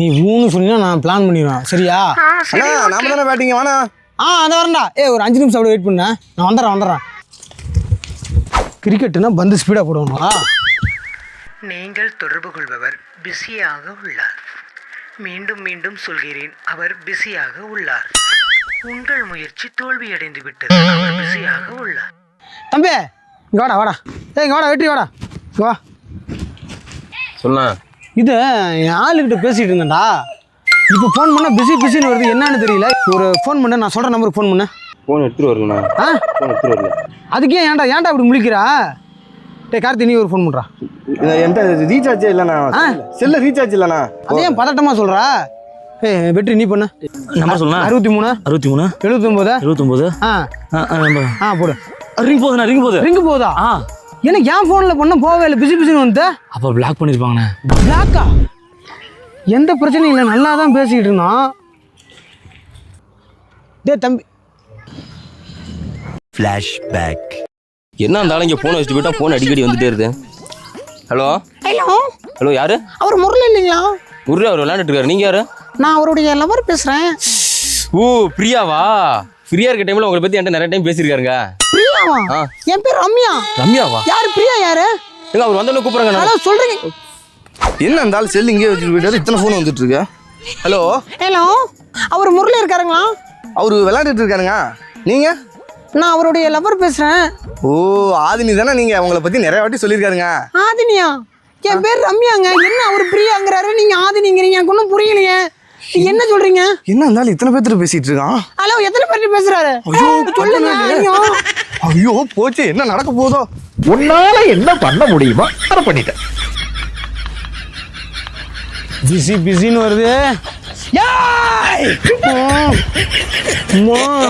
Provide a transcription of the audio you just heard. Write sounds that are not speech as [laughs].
நீ ஊன்னு சொன்னா நான் பிளான் பண்ணிடுவேன். சரியா? அண்ணா நாம தானே பேட்டிங்க வாண்ணா? ஆ அதை வரேன்டா. ஏ ஒரு அஞ்சு நிமிஷம் அப்படியே வெயிட் பண்ண. நான் வந்துடுறேன் வந்துடுறேன். கிரிக்கெட்டுனா பந்து ஸ்பீடாக போடுவாங்களா? நீங்கள் தொடர்பு கொள்பவர் பிஸியாக உள்ளார். மீண்டும் மீண்டும் சொல்கிறேன் அவர் பிஸியாக உள்ளார். உங்கள் முயற்சி தோல்வியடைந்து விட்டது அவர் பிஸியாக உள்ளார். தம்பி இங்கே வாடா வாடா. ஏய் இங்கே வாடா வெற்றி வாடா. வா. சொல்லண்ணா இது என் ஆளுகிட்ட பேசிகிட்டு இருந்தேன்டா. இப்போ ஃபோன் பண்ணால் பிஸி பிஸின்னு வருது. என்னன்னு தெரியல. ஒரு ஃபோன் பண்ண நான் சொல்கிற நம்பருக்கு ஃபோன் பண்ண. ஃபோன் எடுத்துட்டு வரலண்ணா ஆ? ஃபோன் எடுத்துட்டு வரல அதுக்கே ஏன்டா ஏன்டா அப்படி முழிக்கிறா? டேய் கார்த்தி நீ ஒரு ஃபோன் பண்ணுறா இது என்கிட்ட ரீசார்ஜே இல்லைண்ணா செல்ல ரீசார்ஜ் இல்லைண்ணா அதே ஏன் பதட்டமாக சொல்கிறா ஏய் வெற்றி நீ பண்ணு. நம்பர் சொல்லுண்ணா அறுபத்தி மூணு. அறுபத்தி மூணு. எழுபத்தொம்போது எழுபத்தொம்போது ஆ. ஆ போடு. ரிங் போகுதுண்ணா ரிங் போகுது. ரிங்கு போகுதா? ஆ. எனக்கு என் ஃபோனில் பண்ண போகவே இல்லை. பிஸி பிஸின்னு வந்து. அப்போ பிளாக் பண்ணியிருப்பாங்கண்ணே பிளாக்கா எந்த பிரச்சனையும் இல்லை. நல்லா தான் பேசிக்கிட்டு இருந்தோம் டேய் தம்பி. என்ன இருந்தாலும் இங்கே ஃபோன் வச்சுட்டு போயிட்டா ஃபோன் அடிக்கடி வந்துட்டே இருக்கு? ஹலோ ஹலோ ஹலோ யாரு? அவர் முரளி இல்லைங்களா? முருகா அவர் விளையாண்டுட்டு இருக்காரு நீங்க யாரு? நான் அவருடைய லவர் பேசுறேன். ஓ பிரியாவா? ஃப்ரீயா இருக்க டைம்ல உங்களை பத்தி என்கிட்ட நிறைய டைம் பேசியிருக்காருங்க. ஆ. என் பேர் ரம்யா. ரம்யாவா? யாரு பிரியா யாரு? எங்க அவர் வந்தோடனே கூப்பிடுறாங்க ஹலோ சொல்றீங்க. என்ன இருந்தாலும் செல் இங்கே வச்சுட்டு போயிட்டாரு? இத்தனை ஃபோன் வந்துட்டு இருக்கு. ஹலோ? ஹலோ அவர் முரளி இருக்காருங்களா? அவரு விளையாண்டுட்டு இருக்காருங்க. நீங்க? நான் அவருடைய லவர் பேசுறேன். ஓ ஆதினி தானே நீங்க? உங்களை பத்தி நிறைய வாட்டி சொல்லியிருக்காருங்க. ஆதினியா? என் பேர் ரம்யாங்க. என்ன அவர் பிரியாங்கிறாரு? நீங்க ஆதினிங்கிறீங்க. எனக்கு ஒன்றும் புரியலையே. என்ன சொல்றீங்க? என்ன இருந்தாலும் இத்தனை பேர்த்து பேசிட்டு இருக்கான்? ஹலோ எத்தனை பேர் பேசுறாரு? சொல்லுங்க ஐயோ. போச்சு. என்ன நடக்க போதோ? உன்னால என்ன பண்ண முடியுமோ அதை பண்ணிட்டேன். பிஸி பிஸின்னு வருது. [laughs]